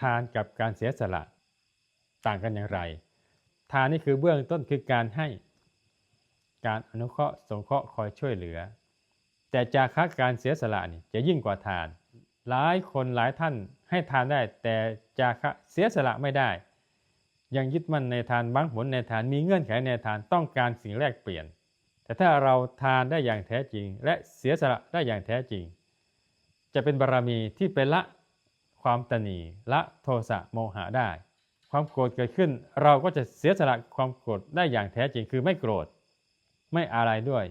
ทานกับการเสียสละ ต่างกันอย่างไร ทานนี่คือเบื้องต้นคือการให้ การอนุเคราะห์สงเคราะห์คอยช่วยเหลือ แต่จาคะการเสียสละนี่จะยิ่งกว่าทาน หลายคนหลายท่านให้ทานได้ แต่จาคะเสียสละไม่ได้ ยังยึดมั่นในทานบางผลในทานมีเงื่อนไขในทานต้องการสิ่งแรกเปลี่ยน แต่ถ้าเราทานได้อย่างแท้จริง และเสียสละได้อย่างแท้จริง จะเป็นบารรมีที่เป็นละ ความตนีละโทสะโมหะได้ ความโกรธเกิดขึ้น เราก็จะเสียสละความโกรธได้อย่างแท้จริงคือไม่โกรธ ไม่อะไรด้วย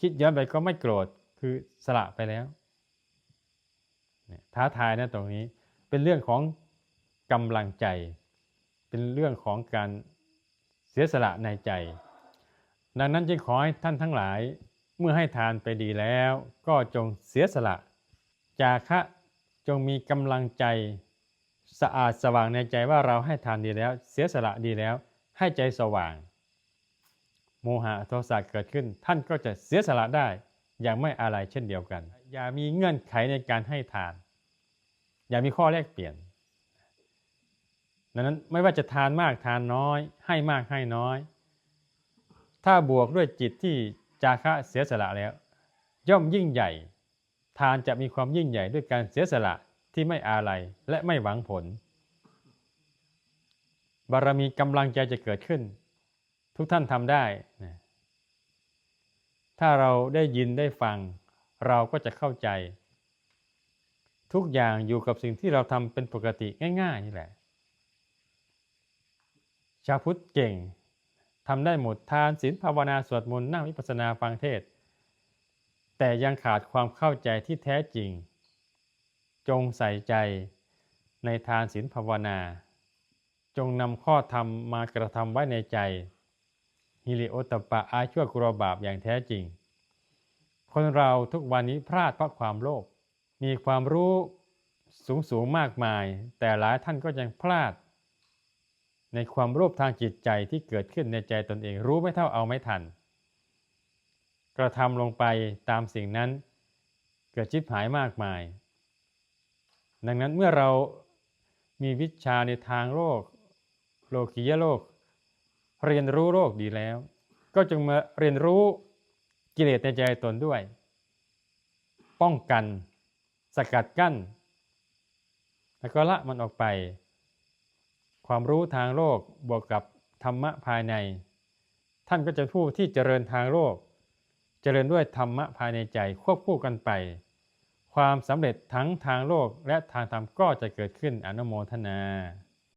คิดย้อนไปก็ไม่โกรธคือสละไปแล้วท้าทายนะตรงนี้เป็นเรื่องของกำลังใจ เป็นเรื่องของการเสียสละในใจ ดังนั้นจึงขอให้ท่านทั้งหลายเมื่อให้ทานไปดีแล้ว ก็จงเสียสละ จาคะ จงมีกำลังใจสะอาดสว่างในใจว่าเราให้ทานดีแล้ว เสียสละดีแล้ว ให้ใจสว่าง โมหะโทสะเกิดขึ้น ท่านก็จะเสียสละได้อย่างไม่อะไรเช่นเดียวกัน อย่ามีเงื่อนไขในการให้ทาน อย่ามีข้อแลกเปลี่ยนดังนั้นไม่ว่าจะทานมากทานน้อย ให้มากให้น้อย ถ้าบวกด้วยจิตที่จาคะเสียสละแล้ว ย่อมยิ่งใหญ่ ทานจะมีความยิ่งใหญ่ด้วยการเสียสละที่ไม่อาลัยและไม่หวังผล บารมีกำลังใจจะเกิดขึ้น ทุกท่านทำได้นะถ้าเราได้ยินได้ฟัง เราก็จะเข้าใจ ทุกอย่างอยู่กับสิ่งที่เราทำเป็นปกติง่ายๆนี่แหละ ชาวพุทธเก่งทำได้หมดทานศีลภาวนาสวดมนต์นั่งวิปัสสนาฟังเทศ แต่ยังขาดความเข้าใจที่แท้จริง จงใส่ใจในทานศีลภาวนา จงนำข้อธรรมมากระทำไว้ในใจ ฮิริโอตปะอาชั่วกลัวบาปอย่างแท้จริง คนเราทุกวันนี้พลาดเพราะความโลภ มีความรู้สูงสูงมากมาย แต่หลายท่านก็ยังพลาด ในความโลภทางจิตใจที่เกิดขึ้นในใจตนเองรู้ไม่เท่าเอาไม่ทัน กระทำลงไปตามสิ่งนั้น เกิดชิบหายมากมาย ดังนั้นเมื่อเรามีวิชาในทางโลก โลกียโลก เรียนรู้โลกดีแล้ว ก็จงมาเรียนรู้กิเลสในใจตนด้วย ป้องกัน สกัดกั้น แล้วก็ละมันออกไป ความรู้ทางโลกบวกกับธรรมะภายใน ท่านก็จะผู้ที่เจริญทางโลก เจริญด้วยธรรมะภายในใจควบคู่กันไป ความสำเร็จทั้งทางโลกและทางธรรมก็จะเกิดขึ้นอนุโมทนา